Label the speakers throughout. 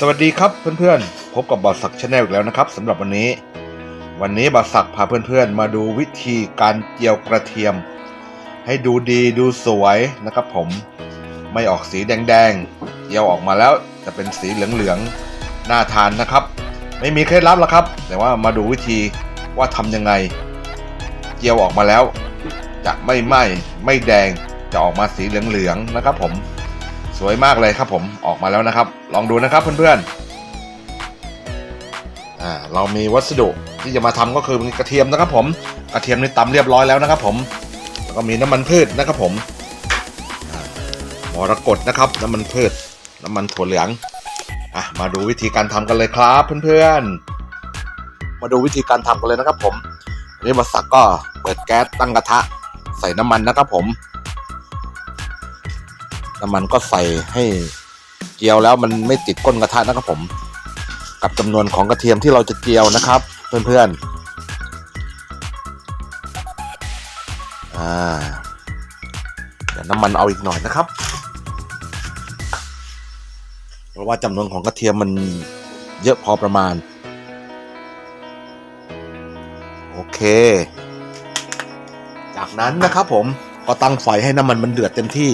Speaker 1: สวัสดีครับเพื่อนๆ พบกับบอสักชาแนลอีกแล้วนะครับสำหรับวันนี้ วันนี้บอสักพาเพื่อนๆ มาดูวิธีการเจียวกระเทียม ให้ดูดีดูสวยนะครับผมไม่ออกสีแดงๆเจียวออกมาแล้วจะเป็นสีเหลืองๆน่าทานนะครับ ไม่มีเคล็ดลับแล้วครับ แต่ว่ามาดูวิธีว่าทำยังไง เจียวออกมาแล้ว จะไม่ไหม้ไม่แดงจะออกมาสีเหลืองๆนะครับผม สวยมากเลยครับผมออกมาแล้วนะครับ ลองดูนะครับเพื่อนๆอ่าเรามีวัสดุที่จะมาทำก็คือกระเทียมนะครับ ผมกระเทียมนี่ตำเรียบร้อยแล้วนะครับ ผมแล้วก็มีน้ำมันพืชนะครับผมอ่ามรกตนะครับ น้ำมันพืชน้ำมันถั่วเหลืองอะมาดูวิธีการทำกันเลยครับเพื่อนๆ มาดูวิธีการทำกันเลยนะครับ ผมนนี้มาสักก็เปิดแก๊สตั้งกระทะ ใส่น้ำมันนะครับ ผม น้ำมันก็ใส่ให้เจียวแล้วมันไม่ติดก้นกระทะนะครับผม กับจำนวนของกระเทียมที่เราจะเจียวนะครับ เพื่อนๆอ่าเดี๋ยวน้ำมันเอาอีกหน่อยนะครับ เพราะว่าจำนวนของกระเทียมมันเยอะพอประมาณ โอเค จากนั้นนะครับผมก็ตั้งไฟให้น้ำมันมันเดือดเต็มที่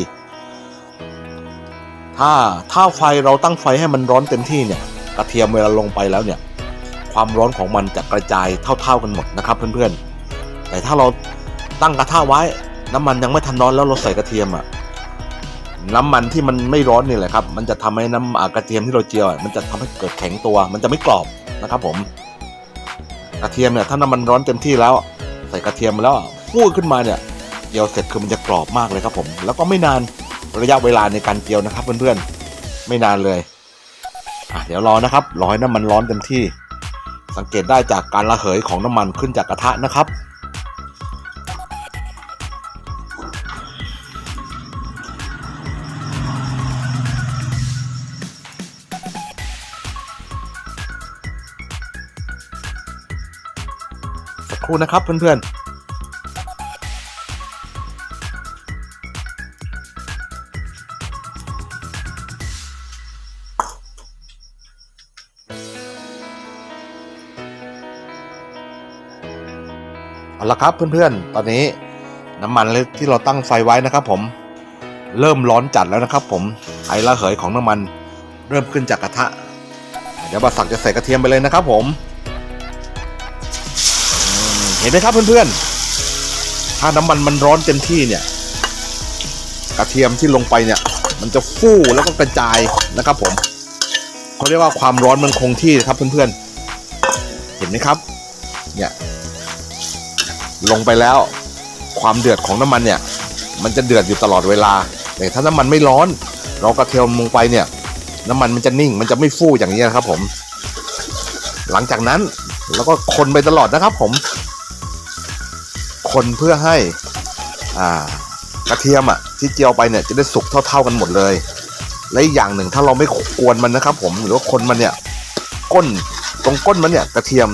Speaker 1: ถ้าถ้าไฟเราตั้งไฟให้มันร้อนเต็มที่เนี่ย กระเทียมเวลาลงไปแล้วเนี่ย ความร้อนของมันจะกระจายเท่า ๆกันหมดนะครับเพื่อนๆ แต่ถ้าเราตั้งกระทะไว้ น้ำมันยังไม่ทันร้อนแล้วเราใส่กระเทียมอะน้ำมันที่มันไม่ร้อนนี่แหละครับ มันจะทำให้น้ำกระเทียมที่เราเจียว มันจะทำให้เกิดแข็งตัว มันจะไม่กรอบนะครับ ผม กระเทียมเนี่ยถ้าน้ำมันร้อนเต็มที่แล้ว ใส่กระเทียมมาแล้วฟูขึ้นมาเนี่ยเจียวเสร็จคือมันจะกรอบมากเลยครับผม แล้วก็ไม่นาน ระยะเวลาในการเจียวนะครับ เพื่อนๆไม่นานเลยอะเดี๋ยวรอนะครับรอให้น้ำมันร้อนเต็มที่ สังเกตได้จากการระเหยของน้ำมันขึ้นจากกระทะนะครับสักครู่นะครับเพื่อนๆ เอาละครับเพื่อนๆ ตอนนี้น้ำมันที่เราตั้งไฟไว้นะครับ ผมเริ่มร้อนจัดแล้วนะครับ ผมไอระเหยของน้ำมันเริ่มขึ้นจากกระทะ เดี๋ยวบาสักจะใส่กระเทียมไปเลยนะครับ ผมเห็นไหมครับเพื่อนๆ ถ้าน้ำมันมันร้อนเต็มที่เนี่ย กระเทียมที่ลงไปเนี่ย มันจะฟู่แล้วก็กระจายนะครับ ผมเขาเรียกว่าความร้อนมันคงที่ครับเพื่อนๆ เห็นไหมครับ เนี่ย ลงไปแล้ว ความเดือดของน้ำมันเนี่ย มันจะเดือดอยู่ตลอดเวลา แต่ถ้าน้ำมันไม่ร้อน เรากระเทียมลงไปเนี่ย น้ำมันมันจะนิ่ง มันจะไม่ฟูอย่างนี้นะครับผม หลังจากนั้นเราก็คนไปตลอดนะครับผม คนเพื่อให้อ่ากระเทียมอะที่เจียวไปเนี่ยจะได้สุกเท่า ๆกันหมดเลย และอีกอย่างหนึ่งถ้าเราไม่กวนมันนะครับ ผมหรือว่าคนมันเนี่ยก้นตรงก้นมันเนี่ยกระเทียม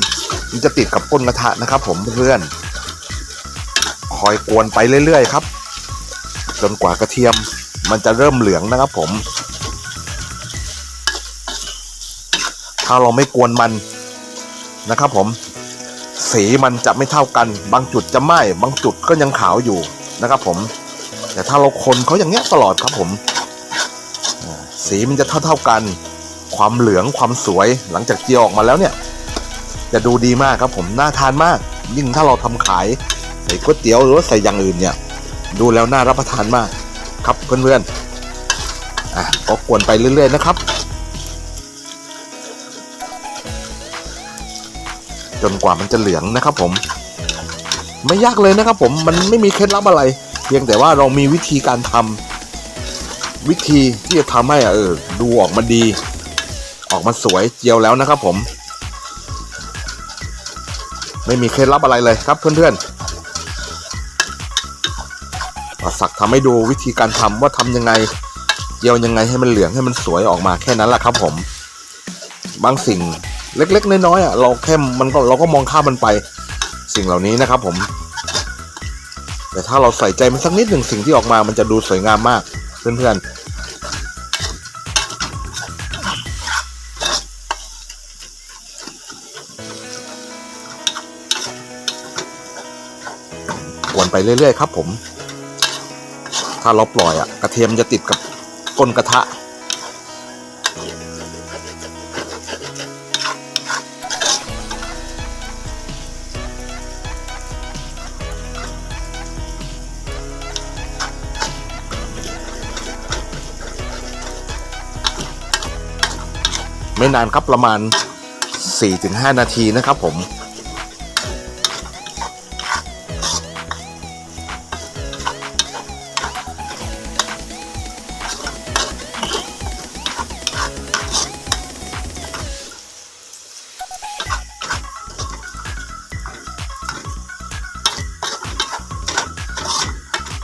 Speaker 1: มันจะติดกับก้นกระทะนะครับ ผมเพื่อนๆ อยกวนไปเรื่อยๆครับ จนกว่ากระเทียมมันจะเริ่มเหลืองนะครับผม ถ้าเราไม่กวนมันนะครับผม สีมันจะไม่เท่ากัน บางจุดจะไหม้บางจุดก็ยังขาวอยู่นะครับผม แต่ถ้าเราคนเขาอย่างเงี้ยตลอดครับผม สีมันจะเท่าเท่าๆกัน ความเหลืองความสวยหลังจากเจียวออกมาแล้วเนี่ย จะดูดีมากครับผมน่าทานมาก ยิ่งถ้าเราทำขาย ใส่ก๋วยเตี๋ยวหรือว่าใส่อย่างอื่นเนี่ย ดูแล้วน่ารับประทานมาก ครับเพื่อนๆอะก็กวนไปเรื่อย ๆ นะครับ จนกว่ามันจะเหลืองนะครับผม ไม่ยากเลยนะครับผมมันไม่มีเคล็ดลับอะไร เพียงแต่ว่าเรามีวิธีการทำวิธีที่จะทำให้อะเออดูออกมาดี ออกมาสวยเจียวแล้วนะครับผมไม่มีเคล็ดลับอะไรเลยครับเพื่อนๆ สักทำให้ดูวิธีการทำว่าทำยังไงเยียวยังไงให้มันเหลืองให้มันสวยออกมาแค่นั้นแหละครับผม บางสิ่งเล็กๆน้อยๆอะเราแค่มันก็เราก็มองข้ามมันไปสิ่งเหล่านี้นะครับผม แต่ถ้าเราใส่ใจมันสักนิดหนึ่งสิ่งที่ออกมามันจะดูสวยงามมากเพื่อนๆวนไปเรื่อย ๆ ครับผม ถ้าเราปล่อยอะกระเทียมจะติดกับก้นกระทะ ไม่นานครับประมาณ 4-5 นาทีนะครับผม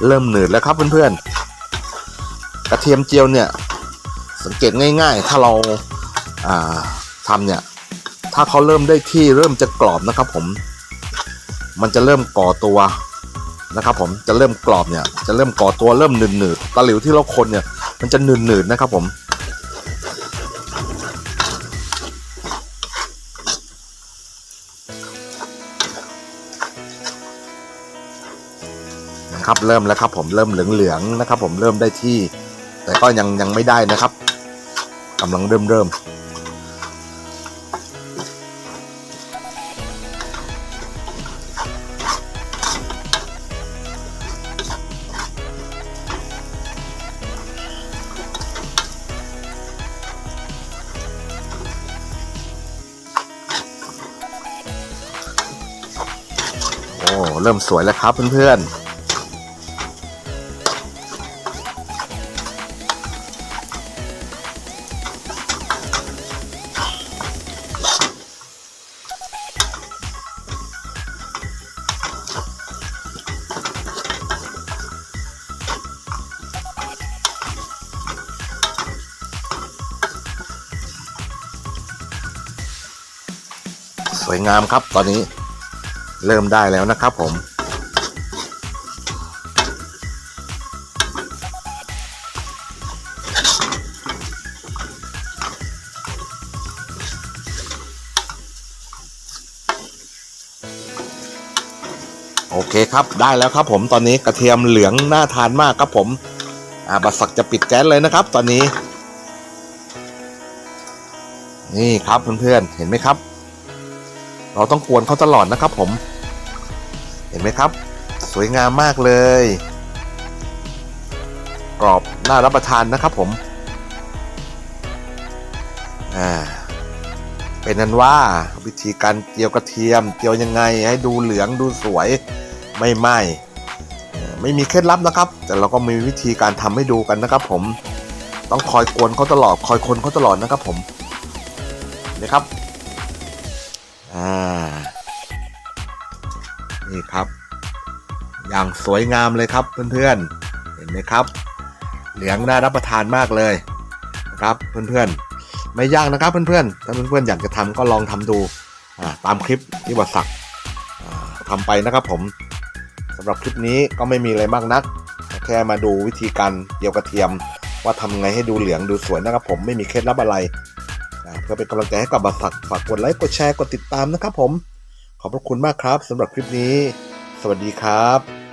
Speaker 1: เริ่มหนืดแล้วครับเพื่อนๆ กระเทียมเจียวเนี่ยสังเกตง่ายๆ ถ้าเราอ่าทำเนี่ย ถ้าเขาเริ่มได้ที่เริ่มจะกรอบนะครับผม มันจะเริ่มก่อตัวนะครับผมจะเริ่มกรอบเนี่ยจะเริ่มก่อตัวเริ่มหนืดๆตะหลิวที่เราคนเนี่ยมันจะหนืดๆนะครับผม ครับเริ่มแล้วครับผมเริ่มเหลืองๆนะครับ ผมเริ่มได้ที่ แต่ก็ยังยังไม่ได้นะครับกำลังเริ่มเริ่มโอ้เริ่มสวยแล้วครับเพื่อนๆ สวยงามครับตอนนี้เริ่มได้แล้วนะครับผม โอเคครับได้แล้วครับผมตอนนี้กระเทียมเหลืองน่าทานมากครับผมอ่าบัสสักจะปิดแก๊สเลยนะครับ ตอนนี้ นี่ครับเพื่อนๆเห็นไหมครับ เราต้องกวนเขาตลอดนะครับผม เห็นไหมครับ สวยงามมากเลย กรอบน่ารับประทานนะครับผมอ่าเป็นนั้นว่าวิธีการเจียวกระเทียม เจียวยังไงให้ดูเหลืองดูสวยไม่ไหม้ไม่มีเคล็ดลับนะครับ แต่เราก็มีวิธีการทำให้ดูกันนะครับ ผมต้องคอยกวนเขาตลอดคอยคนเขาตลอดนะครับ ผมนะครับ นี่ครับ อย่างสวยงามเลยครับเพื่อนๆ เห็นไหมครับ เหลืองน่ารับประทานมากเลยนะครับเพื่อนๆ ไม่ยากนะครับเพื่อนๆ ถ้าเพื่อนๆอยากจะทำก็ลองทำดูตามคลิปที่วัดสักอ่าทำไปนะครับผมสำหรับคลิปนี้ก็ไม่มีอะไรมากนัก แค่มาดูวิธีการเจียวกระเทียม ว่าทำไงให้ดูเหลืองดูสวยนะครับผมไม่มีเคล็ดลับอะไรเพื่อเป็นกำลังใจให้กับบัตรสักฝากกดไลค์กดแชร์กดติดตามนะครับผม ขอบพระคุณมากครับสำหรับคลิปนี้ สวัสดีครับ